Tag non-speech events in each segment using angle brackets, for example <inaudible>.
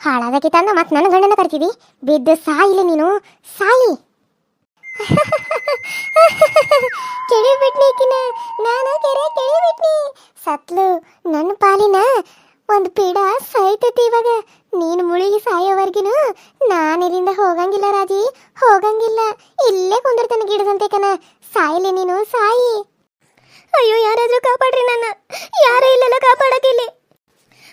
ಹಾಳಾದಕ್ಕೆ ತಂದ ಮತ್ತೆ ನನ್ನ ಗಂಡನ ಕರ್ತಿದಿ ಬಿದ್ದು ಸಾಯಿಲಿ ನೀನು. ಸಾಯಿ. <laughs> ಕೆಡಿಬಿಟ್ನಿ ಈಕಿನ. ನಾನು ಕೆರೆ ಕೆಡಿಬಿಟ್ನಿ ಸತ್ಲು ನನ್ನ ಪಾಲಿನ ಒಂದು ಪೀಡ ಸಾಯ್ತೈತಿ ಇವಾಗ. ನೀನು ಮುಳುಗಿ ಸಾಯೋವರ್ಗಿನು ನಾನು ಇಲ್ಲಿಂದ ಹೋಗಂಗಿಲ್ಲ ರಾಜಿ. ಹೋಗಂಗಿಲ್ಲ. ಇಲ್ಲೇ ಕುಂದಿರ್ತಾನೆ ಗಿಡದಂತೆ ಕನ ಸಾಯಿಲಿ ನೀನು, ಸಾಯಿ. ಅಯ್ಯೋ, ಯಾರಾದ್ರೂ ಕಾಪಾಡ್ರಿ ನನ್ನ. ಯಾರೇ ಇಲ್ಲೆಲ್ಲ ಕಾಪಾಡಕ್ಕೆ ಇಲ್ಲಿ.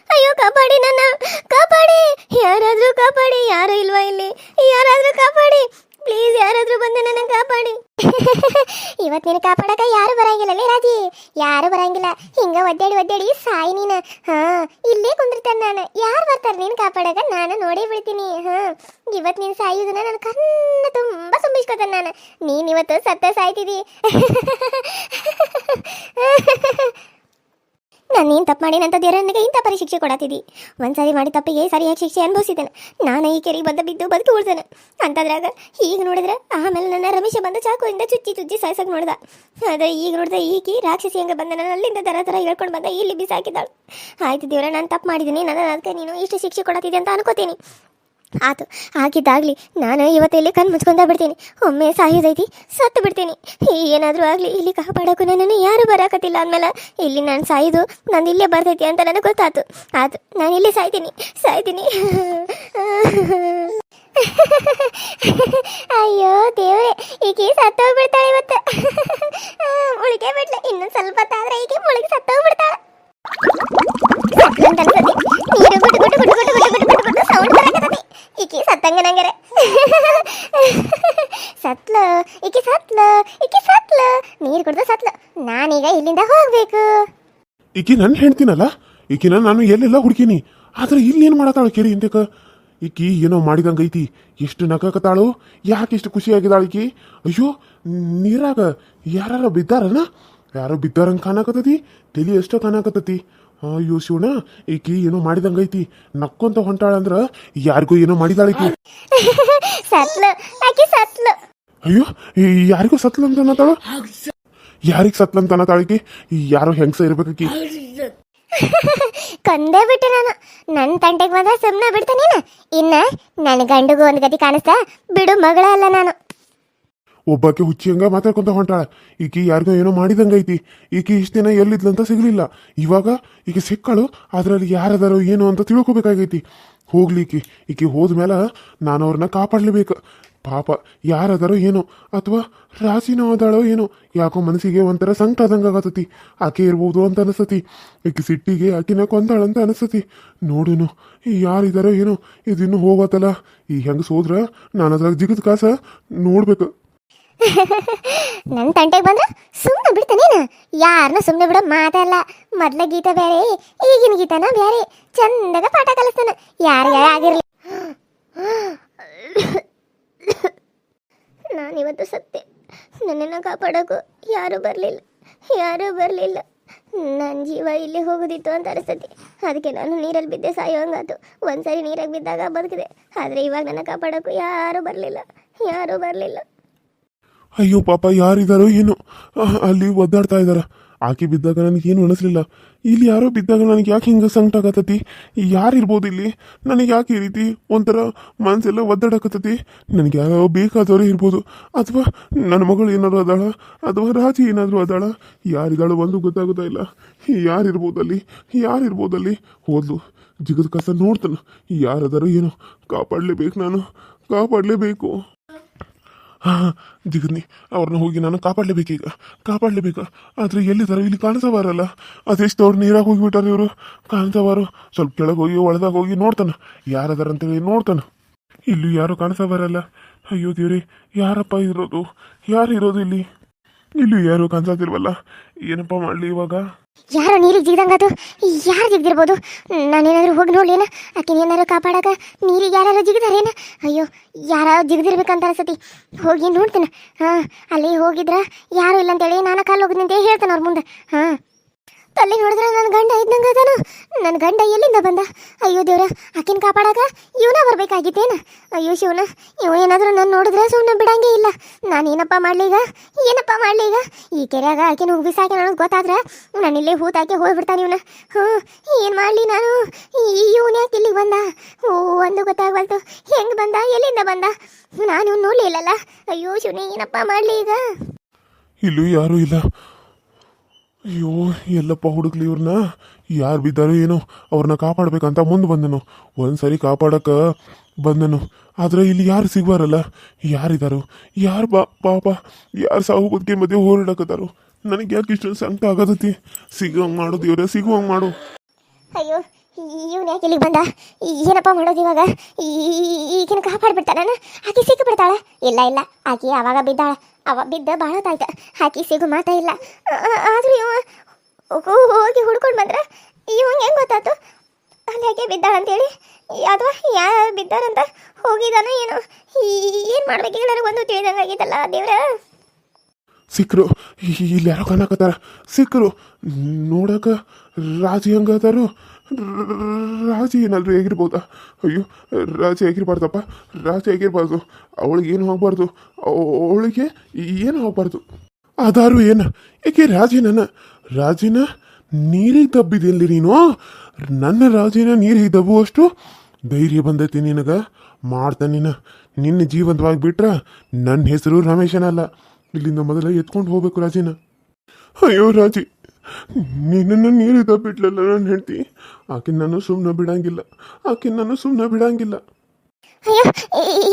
ಅಯ್ಯೋ, ಕಾಪಾಡಿ ನನ್ನ, ಕಾಪಾಡಿ. ಯಾರಾದರೂ ಕಾಪಾಡಿ, ಯಾರು ಇಲ್ವಾ ಇಲ್ಲಿ? ಯಾರಾದರೂ ಕಾಪಾಡಿ. ಪ್ಲೀಸ್ ಯಾರಾದರೂ ಬಂದು ನನ್ನ ಕಾಪಾಡಿ. <laughs> ಇವತ್ತು ನೀನು ಕಾಪಾಡಕ ಯಾರು ಬರಂಗಿಲ್ಲ ರಾಜಿ. ಯಾರು ಬರಂಗಿಲ್ಲ. ಹಿಂಗ ಒದ್ದಾಡಿ ಒದ್ದಾಡಿ ಸಾಯಿ ನೀನು. ಹಾ, ಇಲ್ಲೇ ಕುಂದಿರ್ತಾನೆ ನಾನು. ಯಾರು ಬರ್ತಾರೆ ನೀನು ಕಾಪಾಡಕ? ನಾನು ನೋಡೇ ಬಿಡ್ತೀನಿ. ಹಾ ಇವತ್ತು ನೀನು ಸಾಯೋದನ್ನ ನನ್ನ ಕಣ್ಣ ತುಂಬ ತುಂಬಿಸ್ಕೊತಾನೆ ನಾನು. ನೀನು ಇವತ್ತು ಸತ್ತ ಸಾಯ್ತಿದಿ <laughs> ನಾನು ಏನು ತಪ್ಪು ಮಾಡಿ ನಂತ ದೇವರ ನನಗೆ ಇಂಥ ಪರಿಶಿಕ್ಷೆ ಕೊಡತ್ತಿದ್ದಿ ಒಂದ್ಸರಿ ಮಾಡಿ ತಪ್ಪಿಗೆ ಸರಿಯಾಗಿ ಶಿಕ್ಷೆ ಅನುಭವಿಸಿದ್ದೇನೆ. ನಾನು ಈ ಕೆರೆಗೆ ಬಂದ ಬಿದ್ದು ಬದುಕು ಉಳ್ದೇನೆ. ಅಂತದ್ರಾಗ ಈಗ ನೋಡಿದ್ರೆ ಆಮೇಲೆ ನನ್ನ ರಮೇಶ ಬಂದ ಚಾಕುವಿಂದ ಚುಚ್ಚಿ ಚುಚ್ಚಿ ಸಾಯ್ಸಕ್ ನೋಡ್ದ. ಅದು ಈಗ ನೋಡಿದ್ರೆ ಈಕಿ ರಾಕ್ಷಸಿ ಹಂಗೆ ಬಂದ ನನ್ನ ಅಲ್ಲಿಂದ ದರ ಥರ ಹೇಳ್ಕೊಂಡು ಬಂದ, ಇಲ್ಲಿ ಬಿಸಾಕಿದ್ದಾಳು. ಆಯ್ತು ದೇವ್ರ, ನಾನು ತಪ್ಪು ಮಾಡಿದ್ದೀನಿ ನನ್ನ ಅದಕ್ಕೆ ನೀನು ಇಷ್ಟು ಶಿಕ್ಷೆ ಕೊಡತ್ತಿದ್ದೆ ಅಂತ ಅನ್ಕೋತೀನಿ. ಆತು ಆಗಿದ್ದಾಗಲಿ ನಾನು ಇವತ್ತು ಇಲ್ಲಿ ಕಣ್ಣು ಮುಚ್ಕೊಂಡ ಬಿಡ್ತೀನಿ ಒಮ್ಮೆ ಸಾಯೋದೈತಿ ಸತ್ತು ಬಿಡ್ತೀನಿ ಏನಾದರೂ ಆಗಲಿ ಇಲ್ಲಿ ಕಾಪಾಡೋಕ್ಕೂ ನನ್ನನ್ನು ಯಾರು ಬರಾಕತ್ತಿಲ್ಲ ಅಂದಮೇಲೆ ಇಲ್ಲಿ ನಾನು ಸಾಯಿದು ನಾನು ಇಲ್ಲೇ ಬರ್ತೈತಿ ಅಂತ ನನಗೆ ಗೊತ್ತಾತು ಆತು ನಾನು ಇಲ್ಲೇ ಸಾಯ್ತೀನಿ ಸಾಯ್ತೀನಿ ಅಯ್ಯೋ ದೇವ್ರೆ ಈಕೆ ಸತ್ತೋಗ್ಬಿಡ್ತಾಳೆ ಇವತ್ತು ಮುಳುಗೇ ಬಿಡ್ಲೆ ಇನ್ನೊಂದು ಸ್ವಲ್ಪ ತಾದ್ರೆ ಈಕೆ ಮುಳುಗಿ ಸತ್ತೋಗ್ಬಿಡ್ತಾಳೆ ನೀರು ಸೌಂಡ್ ಈಕಿ ಸತ್ತಂಗ ನಂಗರೆ ಸತ್ಲು, ಈಕಿ ಸತ್ಲು ಈಕಿ ಸತ್ಲು, ನೀರು ಕುಡ್ದು ಸತ್ಲು. ನಾನೀಗ ಇಲ್ಲಿಂದ ಹೋಗ್ಬೇಕು. ಈಕಿ ನನ್ನ ಹೇಳ್ತೀನಲ್ಲ ಈಕಿನ ನಾನು ಎಲ್ಲೆಲ್ಲ ಹುಡುಕೀನಿ. ಆದ್ರೆ ಇಲ್ಲಿ ಇಲ್ಲೇನು ಮಾಡತ್ತಾಳು ಕೇರಿ ಇಂದಕ ಈಕಿ ಏನೋ ಮಾಡಿದಂಗ ಐತಿ. ಎಷ್ಟು ನಗಕತ್ತಾಳು ಯಾಕೆ ಇಷ್ಟು ಖುಷಿಯಾಗಿದ್ದಾಳು ಈಕಿ? ಅಯ್ಯೋ, ನೀರಾಗ ಯಾರು ಬಿದ್ದಾರನ? ಯಾರೋ ಬಿದ್ದಾರಂಗೆ ಕಾಣಕತ್ತತಿ? ತಲಿ ಎಷ್ಟೋ ಕಾಣಕತ್ತತಿ. ಅಯ್ಯೋ ಶಿವಣ ಈಕಿ ಏನೋ ಮಾಡಿದಂಗೈತಿ. ನಕ್ಕೊಂತ ಹೊಂಟಾಳಂದ್ರ ಯಾರಿಗೂ ಏನೋ ಮಾಡಿದಾಳ ಈಕಿ <laughs> ಸತ್ಲು ಆಕಿ ಸತ್ಲು. ಅಯ್ಯೋ ಯಾರಿಗೂ ಸತ್ಲ ಅಂತ ಅನ್ನತಾಳ? ಯಾರಿಗೆ ಸತ್ಲ ಅಂತ ಅನ್ನತಾಳಕಿ ಯಾರು ಯಾರೋ ಹೆಂಗಸ ಇರ್ಬೇಕಿ <laughs> ಕೊಂದೇ ಬಿಟ್ಟೆ ನಾನು. ನನ್ನ ತಂಟೆಗೆ ಬಂದ ಸುಮ್ಮನೆ ಬಿಡ್ತಾನೇನ? ಇನ್ನ ನನ್ನ ಗಂಡಗೂ ಒಂದು ಗತಿ ಕಾಣಿಸ್ತಾ ಬಿಡು ಮಗಳ ಅಲ್ಲ ನಾನು. ಒಬ್ಬಾಕೆ ಹುಚ್ಚಿ ಹಂಗ ಮಾತಾಡ್ಕೊಂತ ಹೊಂಟಾಳ. ಈಕಿ ಯಾರಿಗೋ ಏನೋ ಮಾಡಿದಂಗ ಐತಿ. ಈಕಿ ಇಷ್ಟು ದಿನ ಎಲ್ಲಿದ್ಲಂತ ಸಿಗ್ಲಿಲ್ಲ. ಇವಾಗ ಈಕೆ ಸಿಕ್ಕಳು, ಅದರಲ್ಲಿ ಯಾರದಾರೋ ಏನು ಅಂತ ತಿಳ್ಕೊಬೇಕಾಗೈತಿ. ಹೋಗ್ಲಿ ಈಕಿ. ಹೋದ್ಮೇಲೆ ನಾನು ಅವ್ರನ್ನ ಕಾಪಾಡ್ಲೇಬೇಕು. ಪಾಪ ಯಾರದಾರೋ ಏನೋ, ಅಥವಾ ರಾಸಿನೋ ಅದಾಳೋ ಏನೋ, ಯಾಕೋ ಮನಸ್ಸಿಗೆ ಒಂಥರ ಸಂಕಟ ಆದಂಗೆ ಆಗತತಿ. ಆಕೆ ಇರ್ಬೋದು ಅಂತ ಅನಿಸ್ತತಿ. ಈಕೆ ಸಿಟ್ಟಿಗೆ ಆಕಿನ ಕೊಂದಾಳಂತ ಅನಿಸ್ತತಿ. ನೋಡುನು, ಯಾರಿದಾರೋ ಏನೋ, ಇದಿನ್ನು ಹೋಗತ್ತಲ್ಲ ಈ ಹೆಂಗ್ ಸೋದ್ರ ನಾನು ಅದ್ರಾಗ ಜಿಗದ ಕಾಸ ನೋಡ್ಬೇಕು. <laughs> ನನ್ನ ತಂಟೆಗೆ ಬಂದ್ರ ಸುಮ್ಮನೆ ಬಿಡ್ತಾನೇನು ಯಾರನ್ನ ಸುಮ್ಮನೆ ಬಿಡೋ ಮಾತಲ್ಲ ಮೊದ್ಲ ಗೀತ ಬೇರೆ, ಈಗಿನ ಗೀತನ ಬೇರೆ. ಚಂದಾಗ ಪಾಠ ಕಲಿಸ್ತಾನ. ಯಾರು ಆಗಿರಲಿ. <coughs> ನಾನಿವತ್ತು ಸತ್ತೆ ನನ್ನನ್ನು ಕಾಪಾಡೋಕು ಯಾರೂ ಬರಲಿಲ್ಲ. ಯಾರೂ ಬರಲಿಲ್ಲ. ನನ್ನ ಜೀವ ಇಲ್ಲಿ ಹೋಗುದಿತ್ತು ಅಂತ ಅನಿಸ್ತತಿ. ಅದಕ್ಕೆ ನಾನು ನೀರಲ್ಲಿ ಬಿದ್ದೆ ಸಾಯೋಂಗಾತು ಒಂದ್ಸರಿ ನೀರಾಗಿ ಬಿದ್ದಾಗ ಬದುಕಿದೆ. ಆದರೆ ಇವಾಗ ನನ್ನ ಕಾಪಾಡೋಕು ಯಾರೂ ಬರಲಿಲ್ಲ. ಯಾರೂ ಬರಲಿಲ್ಲ. ಅಯ್ಯೋ, ಪಾಪ, ಯಾರಿದಾರೋ ಏನು. ಅಲ್ಲಿ ಒದ್ದಾಡ್ತಾ ಇದಾರ. ಆಕೆ ಬಿದ್ದಾಗ ಏನು ಅನಿಸ್ಲಿಲ್ಲ. ಇಲ್ಲಿ ಯಾರೋ ಬಿದ್ದಾಗ ನನಗೆ ಯಾಕೆ ಹಿಂಗೆ ಸಂಕಟ ಆಗತ್ತತಿ? ಯಾರಿರ್ಬೋದು ಇಲ್ಲಿ? ನನಗೆ ಯಾಕೆ ಈ ರೀತಿ ಒಂಥರ ಮನಸ್ಸೆಲ್ಲ ಒದ್ದಾಡಕತ್ತತಿ ನನಗೆ ಯಾರೋ ಬೇಕಾದವರು ಇರ್ಬೋದು. ಅಥವಾ ನನ್ನ ಮಗಳು ಏನಾದರೂ ಅದಾಳ? ಅಥವಾ ರಾಜಿ ಏನಾದರೂ ಅದಾಳ? ಯಾರಿದಾಳು ಒಂದು ಗೊತ್ತಾಗೋದೇ ಇಲ್ಲ. ಯಾರಿರ್ಬೋದು ಅಲ್ಲಿ? ಯಾರಿರ್ಬೋದು ಅಲ್ಲಿ? ಹೋದ್ಲು. ಜಿಗದ ಕಸ ನೋಡ್ತಾನೆ. ಯಾರದಾರೋ ಏನೋ. ಕಾಪಾಡಲೇಬೇಕು ನಾನು. ಕಾಪಾಡಲೇಬೇಕು. ಜಿಗದ್ನಿ ಅವ್ರನ್ನ ಹೋಗಿ ನಾನು ಕಾಪಾಡಲೇಬೇಕೀಗ, ಕಾಪಾಡಲೇಬೇಕು. ಆದರೆ ಎಲ್ಲಿದ್ದಾರೆ? ಇಲ್ಲಿ ಕಾಣಿಸಬಾರಲ್ಲ. ಅದೆಷ್ಟು ಅವ್ರು ನೀರಾಗ ಹೋಗಿಬಿಟ್ಟಾರೆ ಇವರು? ಕಾಣಿಸಬಾರು. ಸ್ವಲ್ಪ ಕೆಳಗೆ ಹೋಗಿ ಒಳದಾಗ ಹೋಗಿ ನೋಡ್ತಾನೆ. ಯಾರದಾರ ಅಂತೇಳಿ ನೋಡ್ತಾನೆ. ಇಲ್ಲಿ ಯಾರು ಕಾಣಿಸಬಾರಲ್ಲ. ಅಯ್ಯೋ ದೇವ್ರಿ, ಯಾರಪ್ಪ ಇರೋದು? ಯಾರು ಇರೋದು ಇಲ್ಲಿ? ಇಲ್ಲಿ ಯಾರು ಕಾಣಿಸತಿಲ್ವಲ್ಲ ಏನಪ್ಪ ಮಾಡಲಿ ಇವಾಗ? ಯಾರೋ ನೀರಿಗೆ ಜಿಗ್ದಂಗದು ಯಾರು ಜಿಗ್ದಿರ್ಬೋದು? ನಾನೇನಾದ್ರೂ ಹೋಗಿ ನೋಡ್ಲೇನ? ಆಕಿನ ಏನಾರು ಕಾಪಾಡಕ? ನೀರಿಗೆ ಯಾರು ಜಿಗ್ದಾರೇನ? ಅಯ್ಯೋ, ಯಾರ ಜಿಗ್ದಿರ್ಬೇಕಂತ ಅನ್ಸತಿ. ಹೋಗಿ ನೋಡ್ತೇನೆ. ಹಾಂ, ಅಲ್ಲಿ ಹೋಗಿದ್ರ ಯಾರು ಇಲ್ಲ ಅಂತೇಳಿ ನಾನು ಕಾಲು ಹೋಗಿದ್ದೆ ಹೇಳ್ತೇನೆ ಹೇಳ್ತಾನೆ ಅವ್ರ ಮುಂದೆ. ಹಾಂ. ತಲೆ ನೋಡಿದ್ರೆ ನನ್ನ ಗಂಡ ಇದ್ದಂಗ ನನ್ನ ಗಂಡ ಎಲ್ಲಿಂದ ಬಂದ? ಅಯ್ಯೋ ದೇವ್ರ, ಆಕಿನ ಕಾಪಾಡಕ ಇವನ ಬರ್ಬೇಕಾಗಿತ್ತೇನ? ಅಯ್ಯೋ ಶಿವನ, ಇವ ಏನಾದ್ರೂ ನಾನು ನೋಡಿದ್ರೆ ಸುಮ್ಮನೆ ಬಿಡಂಗೇ ಇಲ್ಲ. ನಾನು ಏನಪ್ಪ ಮಾಡ್ಲೀಗ ಏನಪ್ಪ ಮಾಡ್ಲೀಗ ಈ ಕೆರೆಯಾಗ ಆಕಿನ ಹೋಗಿ ನನಗೆ ಗೊತ್ತಾದ್ರೆ ನಾನು ಇಲ್ಲೇ ಹೂತಾಕಿ ಹೋಗ್ಬಿಡ್ತಾನೆ ಇವನ. ಹ್ಞೂ, ಏನು ಮಾಡಲಿ ನಾನು? ಇವನು ಯಾಕೆ ಇಲ್ಲಿಗೆ ಬಂದ? ಓ, ಒಂದು ಗೊತ್ತಾಗ್ಬಾರ್ದು ಹೆಂಗೆ ಬಂದ? ಎಲ್ಲಿಂದ ಬಂದ? ನಾನು ನೋಡ್ಲಿಲ್ಲಲ್ಲ ಅಯ್ಯೋ ಶಿವನ, ಏನಪ್ಪ ಮಾಡಲಿ ಈಗ? ಇಲ್ಲೂ ಯಾರೂ ಇಲ್ಲ. ಅಯ್ಯೋ, ಎಲ್ಲಪ್ಪ ಹುಡುಕ್ಲಿ ಇವ್ರನ್ನ ಯಾರು ಬಿದ್ದಾರೋ ಏನೋ ಅವ್ರನ್ನ ಕಾಪಾಡ್ಬೇಕಂತ ಮುಂದೆ ಬಂದನು. ಒಂದ್ಸರಿ ಕಾಪಾಡಕ್ಕೆ ಬಂದನು. ಆದ್ರೆ ಇಲ್ಲಿ ಯಾರು ಸಿಗ್ಬಾರಲ್ಲ? ಯಾರಿದ್ದಾರೋ ಯಾರು ಬಾ ಪಾಪ, ಯಾರು ಸಾವು ಬದುಕಿ ಮಧ್ಯೆ ಹೋರಾಡಕತ್ತಾರೋ? ನನಗೆ ಯಾಕೆ ಇಷ್ಟೊಂದು ಸಂಕಟ ಆಗತೈತಿ? ಸಿಗುವಂಗೆ ಮಾಡು ದೇವ್ರೆ ಸಿಗುವಂಗೆ ಮಾಡು. ಅಯ್ಯೋ ಇವನು ಯಾಕೆ ಇಲ್ಲಿಗೆ ಬಂದ? ಏನಪ್ಪ ಮಾಡೋದು ಇವಾಗ? ಈಗಿನ ಕಾಪಾಡ್ಬಿಡ್ತಾನ? ಆಕೆ ಸಿಕ್ಕಿಬಿಡ್ತಾಳ? ಇಲ್ಲ ಇಲ್ಲ, ಆಕೆ ಯಾವಾಗ ಬಿದ್ದಾಳ. ಅವ ಬಿದ್ದ ಭಾಳ ತಾಯ್ತ ಹಾಕಿ ಸಿಗು ಮಾತಾ ಇಲ್ಲ. ಆದ್ರೂ ಇವ ಹೋಗಿ ಹುಡ್ಕೊಂಡು ಬಂದ್ರೆ ಇವಂಗೆ ಹೆಂಗೆ ಗೊತ್ತಾಯ್ತು ಅಲ್ಲಿ ಯಾಕೆ ಬಿದ್ದಾಳ ಅಂತೇಳಿ ಅಥವಾ ಯಾರು ಬಿದ್ದಾರಂತ? ಹೋಗಿದಾನ ಏನೋ? ಏನು ಒಂದು ನನಗೊಂದು ತಿಳಿದಂಗಾಗಿತ್ತಲ್ಲ ದೇವ್ರ? ಸಿಕ್ಕರು ಇಲ್ಲಿ ಯಾರೋ ಕಾಣಕತ್ತಾರ. ಸಿಕ್ಕರು ನೋಡಕ ರಾಜಿ ಹಂಗದಾರು? ರಾಜಿ ಏನಾದ್ರು ಹೇಗಿರ್ಬೋದಾ? ಅಯ್ಯೋ, ರಾಜಿ ಹೇಗಿರ್ಬಾರ್ದಪ್ಪ. ರಾಜಿ ಹೇಗಿರ್ಬಾರ್ದು. ಅವಳಿಗೆ ಏನು ಹೋಗ್ಬಾರ್ದು ಅವಳಿಗೆ ಏನು ಹೋಗ್ಬಾರ್ದು ಅದಾರು ಏನು? ಏಕೆ ರಾಜಿನ ರಾಜಿನ ನೀರಿಗೆ ದಬ್ಬಿದೆಯಲ್ಲಿ ನೀನು? ನನ್ನ ರಾಜಿನ ನೀರಿಗೆ ದಬ್ಬುವಷ್ಟು ಧೈರ್ಯ ಬಂದೈತಿ ನಿನಗೆ? ಮಾಡ್ತಾನೆ ನೀನು. ನಿನ್ನ ಜೀವಂತವಾಗಿ ಬಿಟ್ರ ನನ್ನ ಹೆಸರು ರಮೇಶನಲ್ಲ. ಇಲ್ಲಿಂದ ಮೊದಲ ಎತ್ಕೊಂಡು ಹೋಗ್ಬೇಕು ರಾಜಿನ. ಅಯ್ಯೋ ರಾಜಿ, ನಿನ್ನನ್ನು ನೀರು ಬಿಡ್ಲಲ್ಲ ನನ್ನ ಹೆಂಡತಿ. ಆಕೆ ನಾನು ಸುಮ್ಮನೆ ಬಿಡಂಗಿಲ್ಲ, ಆಕೆ ನಾನು ಸುಮ್ಮನೆ ಬಿಡಂಗಿಲ್ಲ. ಅಯ್ಯೋ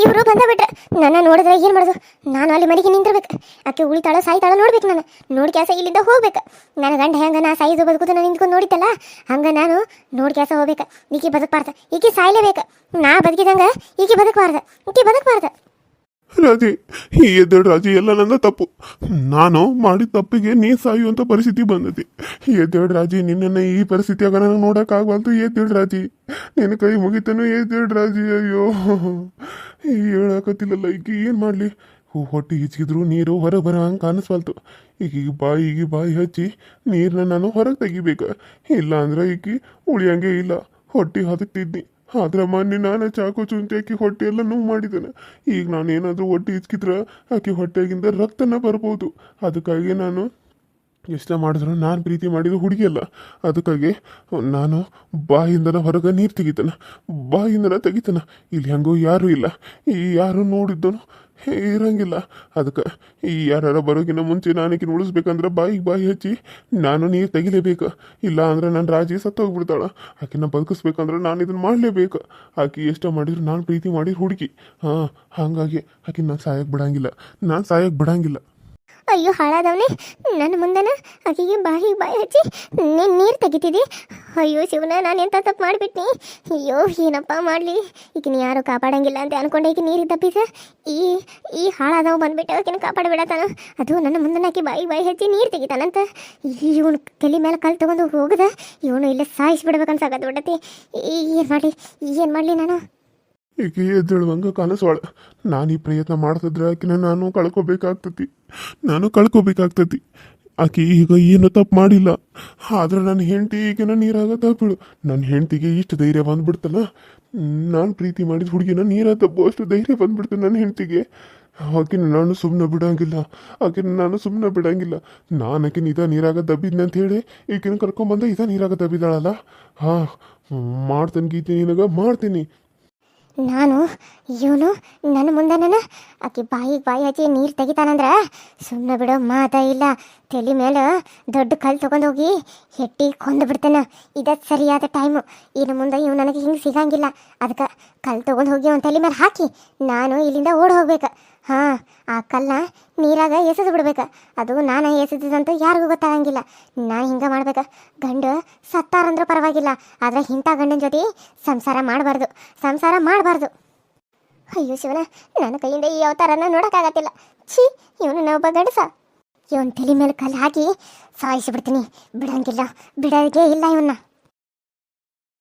ಇವರು ಬಂದ ಬಿಟ್ರೆ ನನ್ನ ನೋಡಿದ್ರೆ ಏನು ಮಾಡೋದು? ನಾನು ಅಲ್ಲಿ ಮನೆಗೆ ನಿಂತಿರ್ಬೇಕು. ಆಕೆ ಉಳಿತಾಳ ಸಾಯ್ತಾಳ ನೋಡ್ಬೇಕು ನಾನು. ನೋಡಿ ಕೆಲಸ ಇಲ್ಲಿಂದ ಹೋಗ್ಬೇಕು. ನನ್ನ ಗಂಡ ಹೆಂಗ ನಾ ಸಾಯಿದು ಬದುಕುದು ನಾನು ನಿಂತ್ಕೊಂಡು ನೋಡಿತಲ್ಲ ಹಂಗ ನಾನು ನೋಡಿ ಕೆಲಸ ಹೋಗ್ಬೇಕು. ಈಕೆ ಬದುಕಬಾರ್ದ. ಈಕೆ ಸಾಯ್ಲೇಬೇಕು. ನಾ ಬದುಕಿದಂಗ ಈಕೆ ಬದುಕಬಾರ್ದ. ಈಕೆ ಬದುಕಬಾರ್ದು. ರಾಜಿ, ಈ ಎದ್ದೇಳು ರಾಜಿ, ಎಲ್ಲ ನನ್ನ ತಪ್ಪು. ನಾನು ಮಾಡಿದ ತಪ್ಪಿಗೆ ನೀ ಸಾಯುವಂಥ ಪರಿಸ್ಥಿತಿ ಬಂದತಿ ಎದ್ದೇಳು ರಾಜಿ, ನಿನ್ನನ್ನು ಈ ಪರಿಸ್ಥಿತಿಯಾಗ ನನಗೆ ನೋಡೋಕ್ಕಾಗಬಾರ್ದು ಎದ್ದೇಳು ರಾಜಿ. ನಿನ್ನ ಕೈ ಮುಗಿತನು ಎದ್ದೇಳು ರಾಜಿ, ಅಯ್ಯೋ. ಹೇಳಕತ್ತಿಲ್ಲಲ್ಲ ಈಗ ಏನು ಮಾಡಲಿ? ಹೊಟ್ಟೆ ಹಿಚ್ಕಿದ್ರು ನೀರು ಹೊರಗೆ ಬರೋ ಹಂಗೆ ಕಾಣಿಸ್ವಲ್ತು. ಈಗ ಬಾಯಿಗೆ ಬಾಯಿ ಹಚ್ಚಿ ನೀರನ್ನ ನಾನು ಹೊರಗೆ ತೆಗಿಬೇಕು. ಇಲ್ಲ ಅಂದ್ರೆ ಈಕಿ ಉಳಿಯಂಗೆ ಇಲ್ಲ. ಹೊಟ್ಟೆ ಹದಕ್ತಿದ್ನಿ ಆದ್ರೆ ಮೊನ್ನೆ ನಾನು ಚಾಕು ಚುಂಚಿ ಆಕಿ ಹೊಟ್ಟೆ ಎಲ್ಲ ನೋವು ಮಾಡಿದ್ದೇನೆ. ಈಗ ನಾನು ಏನಾದರೂ ಹೊಟ್ಟೆ ಹಿಚ್ಕಿದ್ರೆ ಆಕೆ ಹೊಟ್ಟೆಗಿಂದ ರಕ್ತನ ಬರ್ಬೋದು. ಅದಕ್ಕಾಗಿ ನಾನು ಇಷ್ಟ ಮಾಡಿದ್ರು ನಾನು ಪ್ರೀತಿ ಮಾಡಿದ ಹುಡುಗಿಯಲ್ಲ. ಅದಕ್ಕಾಗಿ ನಾನು ಬಾಯಿಂದನ ಹೊರಗೆ ನೀರು ತೆಗಿತಾನೆ. ಬಾಯಿಂದನ ತೆಗಿತಾನೆ. ಇಲ್ಲಿ ಹೆಂಗೋ ಯಾರೂ ಇಲ್ಲ. ಈ ಯಾರು ನೋಡಿದ್ದನು ಇರಂಗಿಲ್ಲ. ಅದಕ್ಕೆ ಈ ಯಾರು ಬರೋಕಿನ ಮುಂಚೆ ನಾನಕಿನ ಉಳಿಸ್ಬೇಕಂದ್ರೆ ಬಾಯಿಗೆ ಬಾಯಿ ಹಚ್ಚಿ ನಾನು ನೀರು ತೆಗಿಲೇಬೇಕು. ಇಲ್ಲ ಅಂದ್ರೆ ನನ್ನ ರಾಜಿ ಸತ್ತೋಗ್ಬಿಡ್ತಾಳ. ಆಕಿನ ಬದುಕಿಸ್ಬೇಕಂದ್ರೆ ನಾನು ಇದನ್ನು ಮಾಡಲೇಬೇಕು. ಆಕೆ ಎಷ್ಟೋ ಮಾಡಿದ್ರು ನಾನು ಪ್ರೀತಿ ಮಾಡಿರು ಹುಡುಗಿ. ಹಾಂ, ಹಾಗಾಗಿ ಆಕಿನ ನಾನು ಸಾಯಕ್ಕೆ ಬಿಡಂಗಿಲ್ಲ. ನಾನು ಸಾಯಕ್ಕೆ ಬಿಡಂಗಿಲ್ಲ. ಅಯ್ಯೋ, ಹಾಳಾದವನೇ. ನನ್ನ ಮುಂದನ ಆಕೆಗೆ ಬಾಯಿ ಬಾಯಿ ಹಚ್ಚಿ, ನೀನು ನೀರು ತೆಗಿತಿದ್ದಿ ಅಯ್ಯೋ, ಶಿವನ, ನಾನು ಎಂತ ತಪ್ಪು ಮಾಡಿಬಿಟ್ನಿ? ಅಯ್ಯೋ, ಏನಪ್ಪ ಮಾಡಲಿ? ನೀ ಯಾರು ಕಾಪಾಡಂಗಿಲ್ಲ ಅಂತ ಅನ್ಕೊಂಡೆ ಈಗ ನೀರಿ ತಪ್ಪಿಸ ಈ ಈ ಹಾಳಾದವ ಬಂದ್ಬಿಟ್ಟು ಆಕಿನ ಕಾಪಾಡಬೇಡತಾನ ಅದು ನನ್ನ ಮುಂದನ ಆಕೆ ಬಾಯಿ ಬಾಯಿ ಹಚ್ಚಿ ನೀರು ತೆಗಿತಾನಂತ. ಇವನು ತಲೆ ಮೇಲೆ ಕಲ್ ತಗೊಂಡು ಹೋಗದ? ಇವನು ಇಲ್ಲೇ ಸಾಯಿಸ್ಬಿಡ್ಬೇಕನ್ಸಾಗತ್ತೆ ಬಿಡತಿ. ಏನು ಮಾಡಲಿ? ಏನು ಮಾಡಲಿ ನಾನು? ಈಕೆ ಎದ್ದೇಳುವಂಗ ಕನಸೊಳ ನಾನು ಈ ಪ್ರಯತ್ನ ಮಾಡ್ತಿದ್ರೆ ಆಕಿನ ನಾನು ಕಳ್ಕೋಬೇಕಾಗ್ತತಿ. ನಾನು ಕಳ್ಕೋಬೇಕಾಗ್ತತಿ. ಆಕೆ ಈಗ ಏನು ತಪ್ಪು ಮಾಡಿಲ್ಲ. ಆದ್ರೆ ನನ್ನ ಹೆಂಡತಿ ಈಗಿನ ನೀರಾಗ ತಪ್ಪಿಳು ನನ್ನ ಹೆಂಡತಿಗೆ ಇಷ್ಟು ಧೈರ್ಯ ಬಂದ್ಬಿಡ್ತಲ್ಲ ನಾನು ಪ್ರೀತಿ ಮಾಡಿದ ಹುಡುಗಿನ ನೀರ ತಪ್ಪು ಅಷ್ಟು ಧೈರ್ಯ ಬಂದ್ಬಿಡ್ತು ನನ್ನ ಹೆಂಡತಿಗೆ. ಆಕಿನ ನಾನು ಸುಮ್ಮನೆ ಬಿಡಂಗಿಲ್ಲ. ಆಕಿನ ನಾನು ಸುಮ್ಮನೆ ಬಿಡಂಗಿಲ್ಲ. ನಾನು ಆಕಿನ ಇದ ನೀರಾಗ ದಬ್ಬಿದ್ನ ಅಂತ ಹೇಳಿ ಈಕಿನ ಕರ್ಕೊಂಬಂದ ಇದ ನೀರಾಗ ದಬ್ಬಿದಾಳಲ್ಲ ಹಾಂ, ಮಾಡ್ತೇನೆ ಗೀತೆ ನಿನಗ. ಮಾಡ್ತೀನಿ. ನಾನು, ಇವನು ನನ್ನ ಮುಂದೆ ನಾನು ಆಕೆ ಬಾಯಿಗೆ ಬಾಯಿ ಹಚ್ಚಿ ನೀರು ತೆಗಿತಾನಂದ್ರೆ? ಸುಮ್ಮನೆ ಬಿಡೋ, ಮಾತ ಇಲ್ಲ. ತಲೆ ಮೇಲೆ ದೊಡ್ಡ ಕಲ್ಲು ತೊಗೊಂಡೋಗಿ ಹೆಟ್ಟಿ ಕೊಂದು ಬಿಡ್ತೇನೆ. ಇದ ಸರಿಯಾದ ಟೈಮು ಇನ್ನು ಮುಂದೆ ಇವ್ ನನಗೆ ಹಿಂಗೆ ಸಿಗಂಗಿಲ್ಲ. ಅದಕ್ಕೆ ಕಲ್ಲು ತೊಗೊಂಡು ಹೋಗಿ ಅವನ ತಲೆ ಮೇಲೆ ಹಾಕಿ, ನಾನು ಇಲ್ಲಿಂದ ಓಡಿ ಹೋಗ್ಬೇಕು. ಹಾಂ, ಆ ಕಲ್ಲ ನೀರಾಗ ಎಸೆದು ಬಿಡ್ಬೇಕು. ಅದು ನಾನು ಎಸೆದಿದಂತ ಯಾರಿಗೂ ಗೊತ್ತಾಗಂಗಿಲ್ಲ. ನಾನು ಹಿಂಗೆ ಮಾಡ್ಬೇಕು. ಗಂಡು ಸತ್ತಾರಂದ್ರೂ ಪರವಾಗಿಲ್ಲ. ಆದರೆ ಇಂಥ ಗಂಡನ ಜೊತೆ ಸಂಸಾರ ಮಾಡಬಾರ್ದು. ಸಂಸಾರ ಮಾಡಬಾರ್ದು. ಅಯ್ಯೋ ಶಿವನ, ನನ್ನ ಕೈಯಿಂದ ಈ ಅವತಾರನ ನೋಡೋಕ್ಕಾಗತ್ತಿಲ್ಲ. ಛೀ, ಇವನು ನಾವೊಬ್ಬ ಗಂಡಸ. ಇವನ್ ತಲೆ ಮೇಲೆ ಕಲ್ಲು ಹಾಕಿ ಸಾಯಿಸಿಬಿಡ್ತೀನಿ. ಬಿಡಂಗಿಲ್ಲ. ಬಿಡೋದೇ ಇಲ್ಲ ಇವನ್ನ.